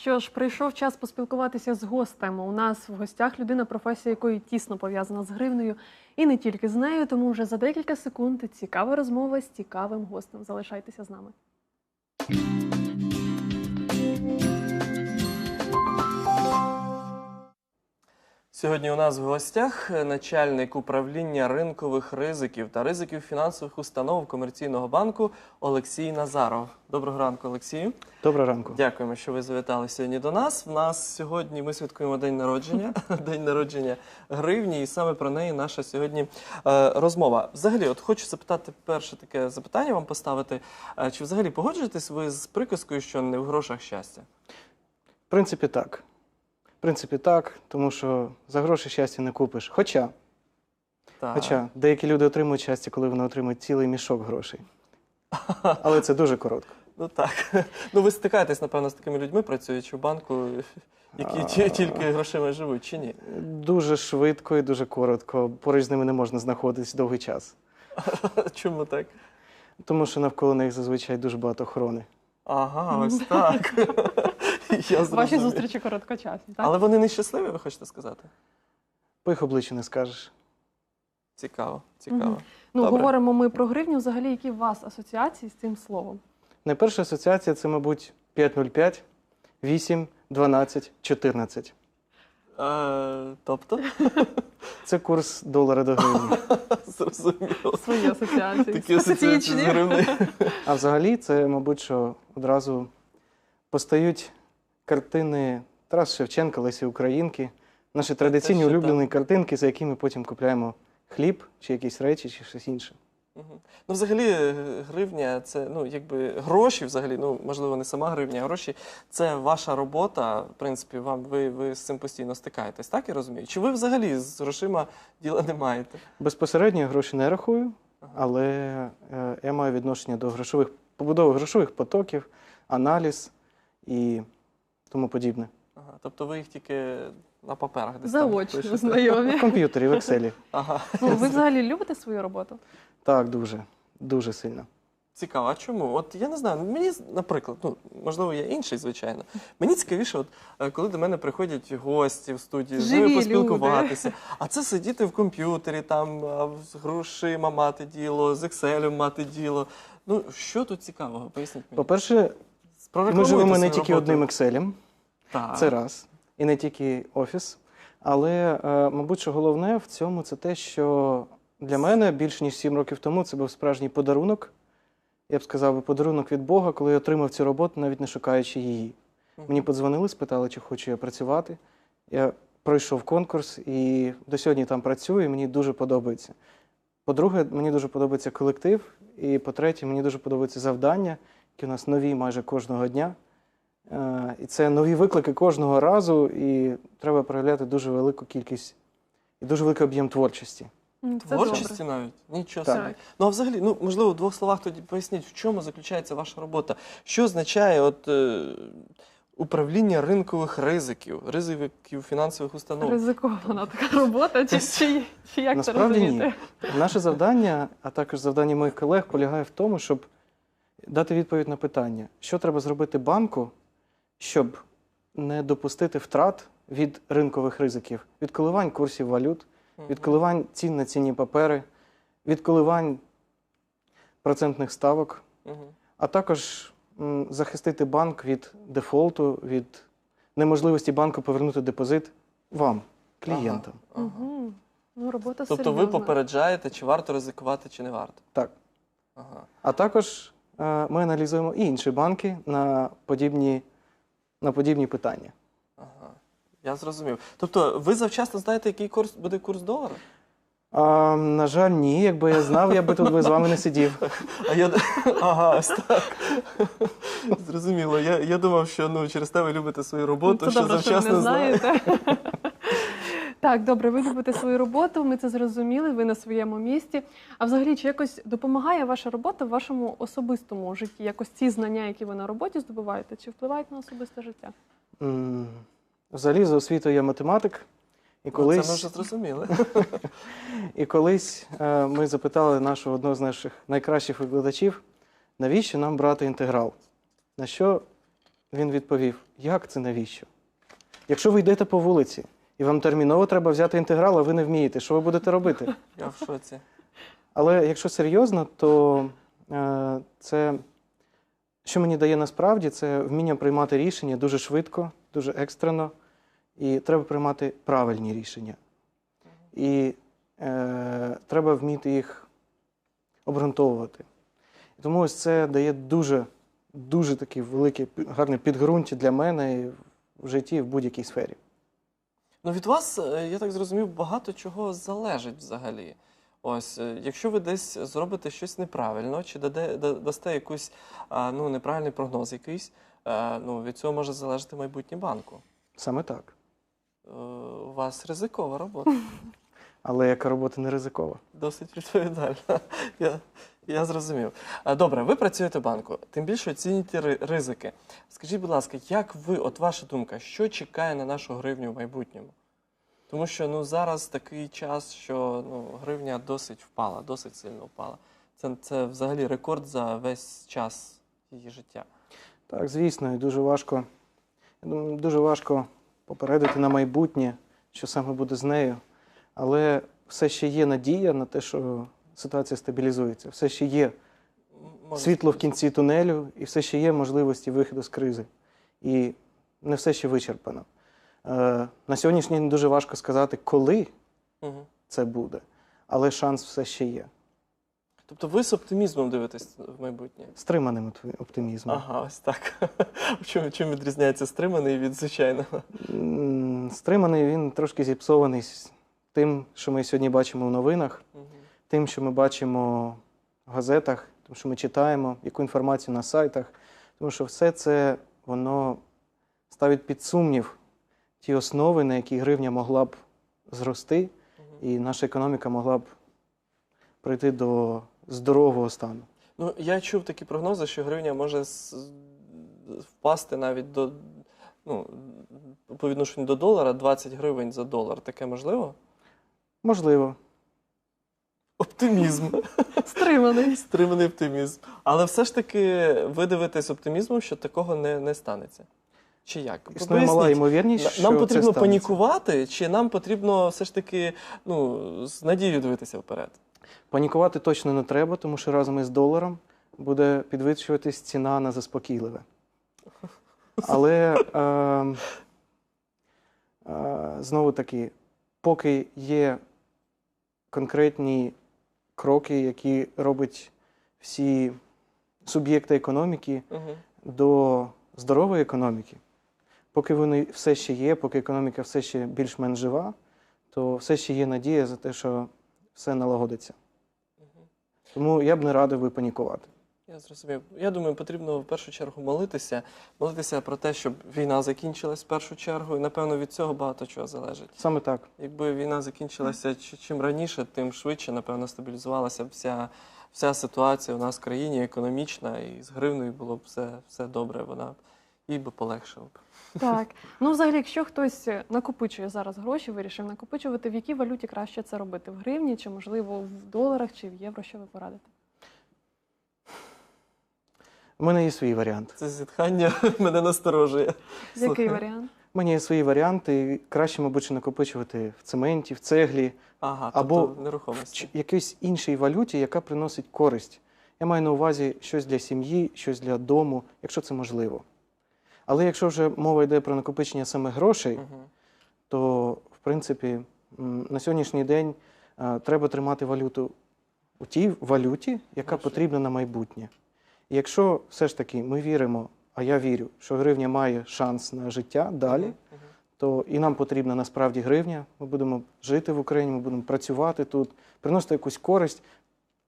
Що ж, прийшов час поспілкуватися з гостем. У нас в гостях людина, професія якої тісно пов'язана з гривнею, і не тільки з нею, тому вже за декілька секунд цікава розмова з цікавим гостем. Залишайтеся з нами. Сьогодні у нас в гостях начальник управління ринкових ризиків та ризиків фінансових установ комерційного банку Олексій Назаров. Доброго ранку, Олексію. Доброго ранку. Дякуємо, що ви завітали сьогодні до нас. В нас сьогодні ми святкуємо день народження, день народження гривні, і саме про неї наша сьогодні е, розмова. Взагалі, от хочу запитати перше таке запитання вам поставити. Е, Чи взагалі погоджуєтесь ви з приказкою, що не в грошах щастя? В принципі, так. В принципі, так, тому що за гроші щастя не купиш. Хоча, Так. хоча деякі люди отримують щастя, коли вони отримують цілий мішок грошей. Але це дуже коротко. Ну так. Ну ви стикаєтесь, напевно, з такими людьми, працюючи в банку, які ті- тільки грошима живуть, чи ні? Дуже швидко і дуже коротко. Поруч з ними не можна знаходитись довгий час. Чому так? Тому що навколо них зазвичай дуже багато охорони. Ага, ось так. Я Ваші зустрічі короткочасні, так? Але вони нещасливі, ви хочете сказати? По їх обличчю не скажеш. Цікаво, цікаво. Мгм. Ну, Добре. говоримо ми про гривню. Взагалі, які у вас асоціації з цим словом? Найперша асоціація це, мабуть, 505, 8, 12, 14. Е, тобто, Це курс долара до гривні. зрозуміло. Свої асоціації. Такі асоціації з Специфічні. А взагалі, це, мабуть, що одразу постають картини Тараса Шевченка, Лесі Українки, наші традиційні що так. улюблені картинки, за які ми потім купляємо хліб чи якісь речі, чи щось інше. Мгм. Ну, взагалі, е, гривня це ну, якби гроші, взагалі, ну можливо, не сама гривня, а гроші це ваша робота. В принципі, вам ви, ви з цим постійно стикаєтесь, так я розумію? Чи ви взагалі з грошима діла не маєте? Безпосередньо я гроші не рахую, але е, я маю відношення до грошових побудови грошових потоків, аналіз і тому подібне. Ага, тобто ви їх тільки на паперах десь там Заочно пишете? знайомі. В комп'ютері, в Excel. Ага. Ну, ви взагалі любите свою роботу? Так, дуже, дуже сильно. Цікаво, а чому? От я не знаю. Мені, наприклад, ну можливо, я інший, звичайно. Мені цікавіше, от е, коли до мене приходять гості в студію, з Живі ними люди. поспілкуватися. А це сидіти в комп'ютері, там а, з грошима мати діло, з Excel мати діло. Ну що тут цікавого? Поясніть мені. По-перше, ми живемо не тільки одним Excel. Так. Це раз. І не тільки офіс. Але, е, мабуть, що головне в цьому це те, що для мене більше ніж сім років тому це був справжній подарунок. Я б сказав, подарунок від Бога, коли я отримав цю роботу, навіть не шукаючи її. Мені подзвонили, спитали, чи хочу я працювати. Я пройшов конкурс і до сьогодні там працюю, і мені дуже подобається. По-друге, мені дуже подобається колектив. І по-третє, мені дуже подобаються завдання, які у нас нові майже кожного дня. Е, І це нові виклики кожного разу, і треба проявляти дуже велику кількість і дуже великий об'єм творчості. Це Творчості добре. навіть? Нічого Так. собі. Ну а взагалі, ну можливо, в двох словах тоді поясніть, в чому заключається ваша робота? Що означає от, е, управління ринкових ризиків, ризиків фінансових установ? Ризикована така робота, чи, чи, чи як це розуміти? ні. Наше завдання, а також завдання моїх колег, полягає в тому, щоб дати відповідь на питання, що треба зробити банку, щоб не допустити втрат від ринкових ризиків, від коливань курсів валют, від коливань цін на цінні папери, від коливань процентних ставок, а також захистити банк від дефолту, від неможливості банку повернути депозит вам, клієнтам. Ага. Ну, робота Тобто ви попереджаєте, чи варто ризикувати, чи не варто. Так. Ага. А також ми аналізуємо і інші банки на подібні, на подібні питання. Ага. Я зрозумів. Тобто, ви завчасно знаєте, який курс буде курс долара? А, на жаль, ні. Якби я знав, я би тут би з вами не сидів. А я ага, ось так. Зрозуміло. Я, я думав, що ну через те ви любите свою роботу, Це що добре, що ви завчасно не знаєте. Так, добре, ви любите свою роботу, ми це зрозуміли, ви на своєму місці. А взагалі, чи якось допомагає ваша робота в вашому особистому житті? Якось ці знання, які ви на роботі здобуваєте, чи впливають на особисте життя? М, Взагалі, за освітою я математик. І Ну, Це ми вже зрозуміли. і колись е, ми запитали нашого одного з наших найкращих викладачів, навіщо нам брати інтеграл? На що Він відповів: Як це навіщо? Якщо ви йдете по вулиці і вам терміново треба взяти інтеграл, а ви не вмієте, що ви будете робити? Я в шоці. Але якщо серйозно, то е, це, що мені дає насправді, це вміння приймати рішення дуже швидко, дуже екстрено, і треба приймати правильні рішення. І е, треба вміти їх обґрунтовувати. І тому ось це дає дуже, дуже таке велике, пі- гарне підґрунтя для мене в житті, в будь-якій сфері. Ну, від вас, е, я так зрозумів, багато чого залежить взагалі. Ось, е, якщо ви десь зробите щось неправильно, чи даде, дасте якусь а, ну, неправильний прогноз якийсь, е, ну, від цього може залежати майбутнє банку. Саме так. У вас ризикова робота, Але яка робота не ризикова. досить відповідальна. Я, я зрозумів. Е, Добре, ви працюєте в банку, тим більше оцінюєте ризики. Скажіть, будь ласка, як ви, от ваша думка, що чекає на нашу гривню в майбутньому? Тому що ну, зараз такий час, що ну, гривня досить впала, досить сильно впала. Це, це взагалі рекорд за весь час її життя. Так, звісно, і дуже важко. Дуже важко попередити на майбутнє, що саме буде з нею. Але все ще є надія на те, що ситуація стабілізується. Все ще є світло в кінці тунелю, і все ще є можливості виходу з кризи. І не все ще вичерпано. Е, на сьогоднішній день дуже важко сказати, коли Мгм. це буде, але шанс все ще є. Тобто ви з оптимізмом дивитесь в майбутнє? Стриманим оптимізмом. Ага, ось так. Чому, чим відрізняється стриманий від звичайного? Стриманий він трошки зіпсований тим, що ми сьогодні бачимо в новинах, Мгм. Тим, що ми бачимо в газетах, тим, що ми читаємо, яку інформацію на сайтах. Тому що все це воно ставить під сумнів ті основи, на які гривня могла б зрости, і наша економіка могла б прийти до здорового стану. Ну, я чув такі прогнози, що гривня може впасти навіть до ну, по відношенню до долара 20 гривень за долар. Таке можливо? Можливо, Оптимізм. Стриманий. Стриманий оптимізм. Але все ж таки ви дивитесь оптимізмом, що такого не, не станеться. Чи як? існує мала ймовірність, що Нам потрібно станеться. панікувати, чи нам потрібно все ж таки ну, з надією дивитися вперед? Панікувати точно не треба, тому що разом із доларом буде підвищуватись ціна на заспокійливе. Але е, е, знову таки, поки є конкретні кроки, які роблять всі суб'єкти економіки Угу. до здорової економіки, поки вони все ще є, поки економіка все ще більш-менш жива, то все ще є надія за те, що все налагодиться. Тому я б не радив би панікувати. Я зрозумів. Я думаю, потрібно в першу чергу молитися, молитися про те, щоб війна закінчилась в першу чергу, і напевно від цього багато чого залежить. Саме так. Якби війна закінчилася чи- чим раніше, тим швидше, напевно, стабілізувалася вся, вся ситуація у нас в країні економічна, і з гривнею було б все, все добре. Вона б їй би полегшило б. Так. Ну, взагалі, якщо хтось накопичує зараз гроші, вирішив накопичувати, в якій валюті краще це робити? В гривні, чи можливо в доларах, чи в євро, що ви порадите? У мене є свій варіант. Це зітхання мене насторожує. Який Слухай. варіант? У мене є свої варіанти. і Краще, мабуть, накопичувати в цементі, в цеглі, Ага, Або тобто в нерухомості. якійсь іншій валюті, яка приносить користь. Я маю на увазі щось для сім'ї, щось для дому, якщо це можливо. Але якщо вже мова йде про накопичення саме грошей, Мгм. то в принципі на сьогоднішній день е, треба тримати валюту у тій валюті, яка Гроші. потрібна на майбутнє. І якщо все ж таки ми віримо, а я вірю, що гривня має шанс на життя далі, то і нам потрібна насправді гривня. Ми будемо жити в Україні, ми будемо працювати тут, приносити якусь користь,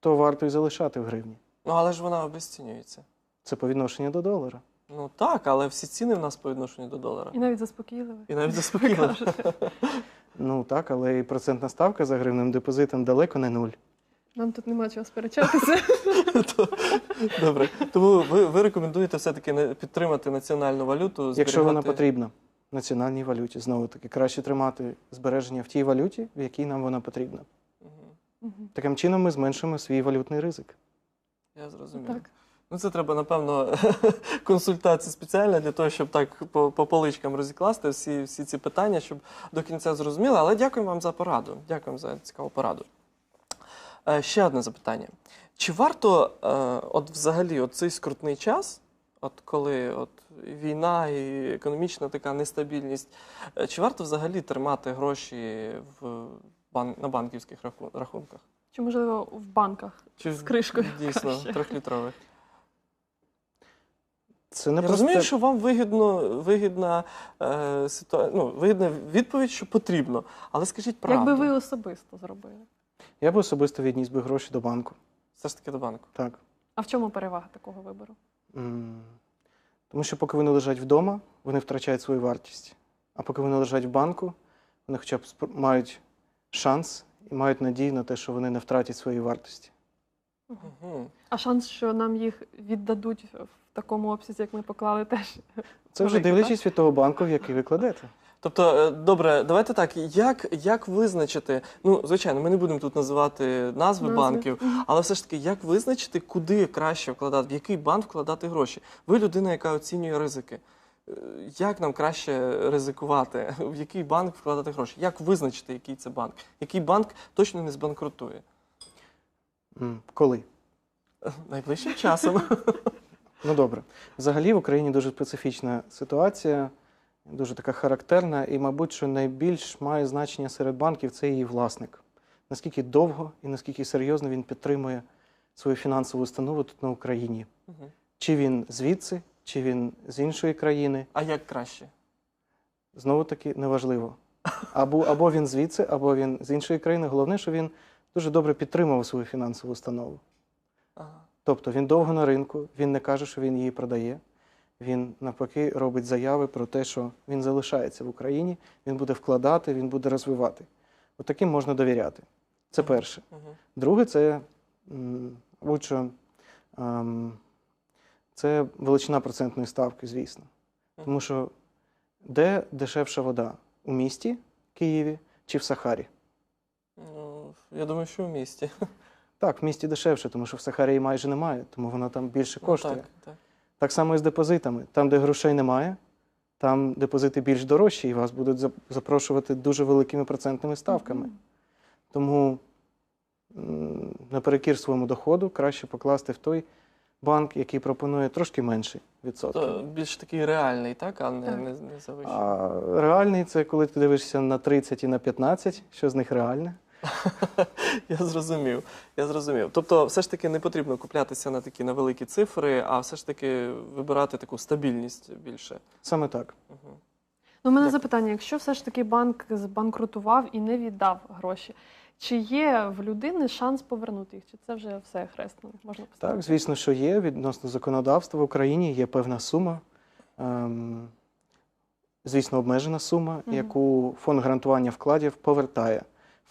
то варто і залишати в гривні. Ну, але ж вона обесцінюється. Це по відношенню до долара. Ну так, але всі ціни в нас по відношенню до долара. І навіть заспокійливе. І навіть заспокійливо. Ну так, але і процентна ставка за гривневим депозитом далеко не нуль. Нам тут нема чого сперечатися. Добре. Тому ви, ви рекомендуєте все-таки підтримати національну валюту, Якщо вона зберігати- потрібна національній валюті, знову таки краще тримати збереження в тій валюті, в якій нам вона потрібна. Мгм. Мгм. Таким чином ми зменшимо свій валютний ризик. Я зрозумів. Так. Ну, це треба, напевно, консультація спеціальна для того, щоб так по, по поличкам розікласти всі, всі ці питання, щоб до кінця зрозуміли. Але дякую вам за пораду. Дякую за цікаву пораду. Е, ще одне запитання. Чи варто, е, от взагалі, от цей скрутний час, от коли от війна і економічна така нестабільність, е, чи варто взагалі тримати гроші в бан, на банківських рахунках? Чи можливо в банках Чи з кришкою? Дійсно, трьохлітрових. Це не Я просто розумію, що вам вигідно, вигідна, е, ситуа... ну, вигідна відповідь, що потрібно. Але скажіть правду. Якби ви особисто зробили? Я б особисто відніс би гроші до банку. Все ж таки до банку. Так. А в чому перевага такого вибору? М, Тому що поки вони лежать вдома, вони втрачають свою вартість. А поки вони лежать в банку, вони хоча б спр- мають шанс і мають надію на те, що вони не втратять свої вартості. Угу. А шанс, що нам їх віддадуть в такому обсязі, як ми поклали, теж Це вже дивлячись від того банку, в який ви кладете. Тобто, е, добре, давайте так. Як, як визначити? Ну, звичайно, ми не будемо тут називати назви, Назви. банків, але все ж таки, як визначити, куди краще вкладати, в який банк вкладати гроші? Ви людина, яка оцінює ризики. Е, Як нам краще ризикувати? В який банк вкладати гроші? Як визначити, який це банк? Який банк точно не збанкрутує? М, Коли? Найближчим часом. Ну добре. Взагалі в Україні дуже специфічна ситуація, дуже така характерна, і, мабуть, що найбільш має значення серед банків це її власник. Наскільки довго і наскільки серйозно він підтримує свою фінансову установу тут на Україні. Мгм. Чи він звідси, чи він з іншої країни, А як краще? знову таки неважливо. Або, або він звідси, або він з іншої країни. Головне, що він дуже добре підтримував свою фінансову установу. Ага. Тобто він довго на ринку, він не каже, що він її продає. Він навпаки робить заяви про те, що він залишається в Україні, він буде вкладати, він буде розвивати. От таким можна довіряти. Це перше. Друге, це, що, ем, це величина процентної ставки, звісно. Тому що де дешевша вода? У місті Києві чи в Сахарі? Ну, я думаю, що в місті. Так, в місті дешевше, тому що в Сахарі її майже немає, тому вона там більше Ну, коштує. так, так. Так само і з депозитами. Там, де грошей немає, там депозити більш дорожчі, і вас будуть запрошувати дуже великими процентними ставками. Тому наперекір своєму доходу краще покласти в той банк, який пропонує трошки менший відсотки. То більш такий реальний, так, а не, не, не завищений. А реальний це коли ти дивишся на 30 і на 15, що з них реальне. Я зрозумів. Я зрозумів. Тобто, все ж таки не потрібно куплятися на такі на великі цифри, а все ж таки вибирати таку стабільність більше. Саме так. Угу. Ну, у мене Дякую. запитання: якщо все ж таки банк збанкрутував і не віддав гроші, чи є в людини шанс повернути їх? Чи це вже все хресно? Можна поставити? Так, звісно, що є. Відносно законодавства в Україні є певна сума, ем, звісно, обмежена сума, Мгм. яку фонд гарантування вкладів повертає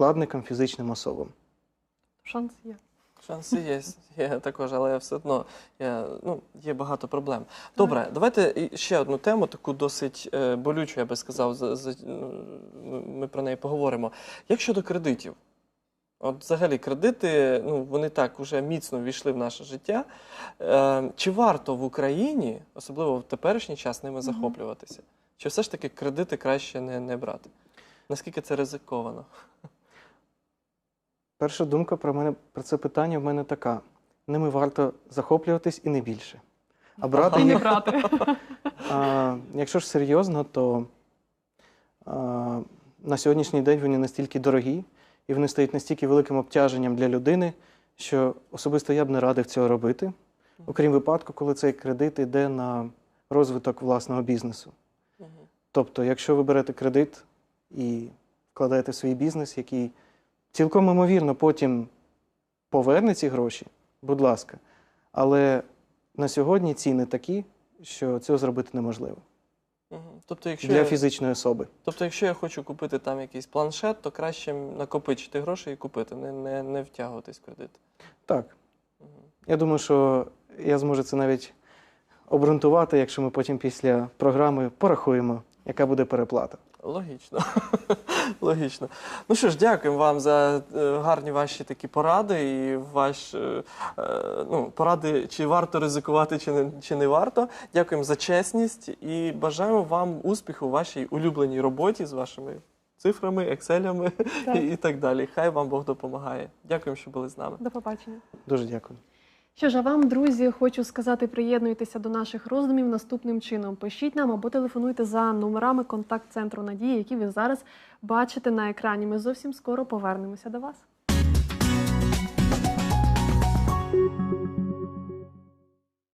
вкладникам фізичним особам. Шанс є. Шанси є, є також, але все одно є, ну, є багато проблем. Добре, давайте ще одну тему, таку досить е, болючу, я би сказав, за, за, ну, ми- ми про неї поговоримо. Як щодо кредитів? От взагалі кредити, ну вони так уже міцно ввійшли в наше життя. Е, чи варто в Україні, особливо в теперішній час, ними захоплюватися? Чи все ж таки кредити краще не, не брати? Наскільки це ризиковано? Перша думка про мене про це питання в мене така: ними варто захоплюватись і не більше. А брати їх, а, якщо ж серйозно, то а, на сьогоднішній день вони настільки дорогі і вони стають настільки великим обтяженням для людини, що особисто я б не радив цього робити, окрім випадку, коли цей кредит йде на розвиток власного бізнесу. Тобто, якщо ви берете кредит і вкладаєте в свій бізнес, який цілком імовірно потім поверне ці гроші, будь ласка. Але на сьогодні ціни такі, що цього зробити неможливо Тобто, якщо для я- фізичної особи. Тобто, якщо я хочу купити там якийсь планшет, то краще накопичити гроші і купити, не, не, не втягуватись в кредит. Так, Мгм. я думаю, що я зможу це навіть обґрунтувати, якщо ми потім після програми порахуємо, яка буде переплата. Логічно. Логічно. Ну що ж, дякуємо вам за е, гарні ваші такі поради і ваш е, е, ну, поради, чи варто ризикувати, чи не, чи не варто. Дякуємо за чесність і бажаємо вам успіху у вашій улюбленій роботі з вашими цифрами, екселями Так. і, і так далі. Хай вам Бог допомагає. Дякуємо, що були з нами. До побачення. Дуже дякую. Що ж, а вам, друзі, хочу сказати, приєднуйтеся до наших роздумів наступним чином. Пишіть нам або телефонуйте за номерами контакт-центру Надії, які ви зараз бачите на екрані. Ми зовсім скоро повернемося до вас.